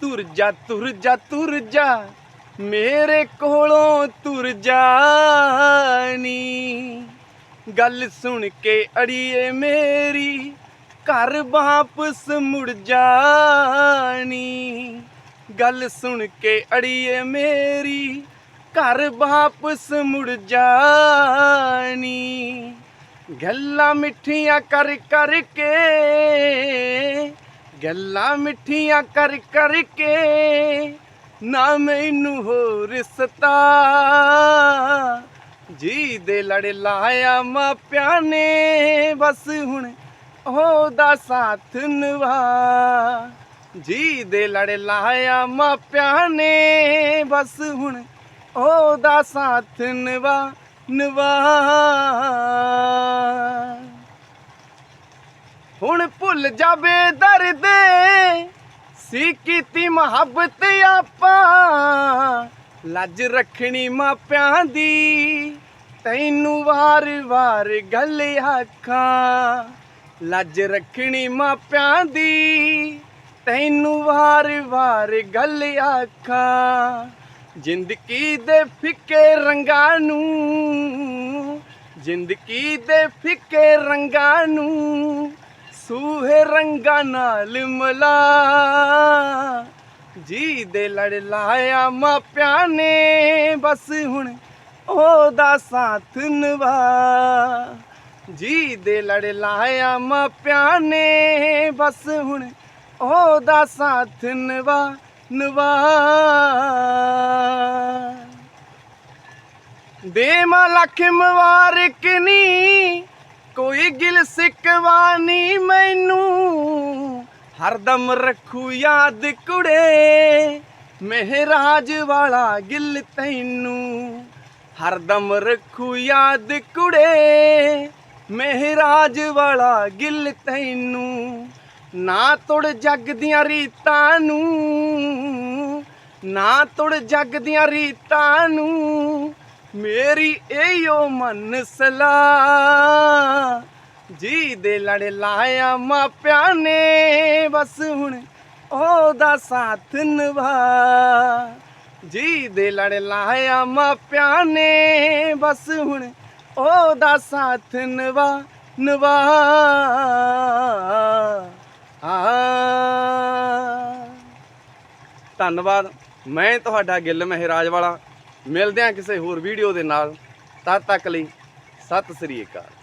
ਤੁਰ ਜਾ ਤੁਰ ਜਾ ਤੁਰ ਜਾ ਮੇਰੇ ਕੋਲੋਂ ਤੁਰ ਜਾਨੀ ਗੱਲ ਸੁਣ ਕੇ ਅੜੀਏ ਮੇਰੀ, ਘਰ ਵਾਪਸ ਮੁੜ ਜਾਣੀ ਗੱਲ ਸੁਣ ਕੇ ਅੜੀਏ ਮੇਰੀ, ਘਰ ਵਾਪਸ ਮੁੜ ਜਾਣੀ ਗੱਲਾਂ ਮਿੱਠੀਆਂ ਕਰ ਕਰਕੇ ਗੱਲਾਂ ਮਿੱਠੀਆਂ ਕਰ ਕਰਕੇ ਨਾ ਮੈਨੂੰ ਹੋਰ ਸਤਾ ਜੀ ਦੇ ਲੜ ਲਾਇਆ ਮਾਪਿਆਂ ਨੇ, ਬਸ ਹੁਣ ਉਹਦਾ ਸਾਥ ਨਿਭਾ। ਜੀ ਦੇ ਲੜ ਲਾਇਆ ਮਾਪਿਆਂ ਨੇ, ਬਸ ਹੁਣ ਉਹਦਾ ਸਾਥ ਨਿਭਾ ਨਿਭਾ। ਹੁਣ ਭੁੱਲ ਜਾਵੇ ਦਰਦ। ਸੀ ਕੀਤੀ ਮੁਹੱਬਤ ਆਪਾਂ। ਲੱਜ ਰੱਖਣੀ ਮਾਪਿਆਂ ਦੀ। ਤੈਨੂੰ ਵਾਰ-ਵਾਰ ਗੱਲ ਆਖਾਂ। ਲੱਜ ਰੱਖਣੀ ਮਾਪਿਆਂ ਦੀ। ਤੈਨੂੰ ਵਾਰ-ਵਾਰ ਗੱਲ ਆਖਾਂ। ਜ਼ਿੰਦਗੀ ਦੇ ਫਿੱਕੇ ਰੰਗਾਂ ਨੂੰ। ਜ਼ਿੰਦਗੀ ਦੇ ਫਿੱਕੇ ਰੰਗਾਂ ਨੂੰ। ਸੂਹੇ ਰੰਗਾਂ ਨਾਲ ਮਲਾ। ਜੀ ਦੇ ਲੜ ਲਾਇਆ ਮਾਪਿਆਂ ਨੇ, ਬਸ ਹੁਣ ਉਹਦਾ ਸਾਥ ਨਿਭਾ। ਜੀ ਦੇ ਲੜ ਲਾਇਆ ਮਾਪਿਆਂ ਨੇ, ਬਸ ਹੁਣ ਉਹਦਾ ਸਾਥ ਨਵਾ ਨਿਭਾ। ਦੇਮਾ ਲੱਖ ਮੁਬਾਰਕ ਨੀ ਕੋਈ ਗਿਲ ਸਿਕਵਾ ਨੀ ਮੈਨੂੰ ਹਰਦਮ ਰੱਖੂ ਯਾਦ ਕੁੜੇ, ਮਹਿਰਾਜ ਵਾਲਾ ਗਿਲ ਤੈਨੂੰ। ਹਰਦਮ ਰੱਖੂ ਯਾਦ ਕੁੜੇ, ਮਹਿਰਾਜ ਵਾਲਾ ਗਿਲ ਤੈਨੂੰ। ਨਾ ਤੁੜ ਜੱਗ ਦੀਆਂ ਰੀਤਾਂ ਨੂੰ, ਨਾ ਤੁੜ ਜੱਗ ਦੀਆਂ ਰੀਤਾਂ ਨੂੰ। ਮੇਰੀ ਇਹੋ ਮਨ ਸਲਾ ਜੀ ਦੇ ਲੜ ਲਾਇਆ ਮਾਪਿਆਂ ਨੇ, ਬਸ ਹੁਣ ਉਹਦਾ ਸਾਥ ਨਿਭਾ। ਜੀ ਦੇ ਲੜ ਲਾਇਆ ਮਾਪਿਆਂ ਨੇ, ਬਸ ਹੁਣ ਉਹਦਾ ਸਾਥ ਨਿਭਾ ਨਿਭਾ। ਆ ਧੰਨਵਾਦ। ਮੈਂ ਤੁਹਾਡਾ ਗਿੱਲ ਮਹਿਰਾਜ ਵਾਲਾ। ਮਿਲਦੇ ਹਾਂ ਕਿਸੇ ਹੋਰ ਵੀਡੀਓ ਦੇ ਨਾਲ। ਤਦ ਤੱਕ ਲਈ ਸਤਿ ਸ੍ਰੀ ਅਕਾਲ।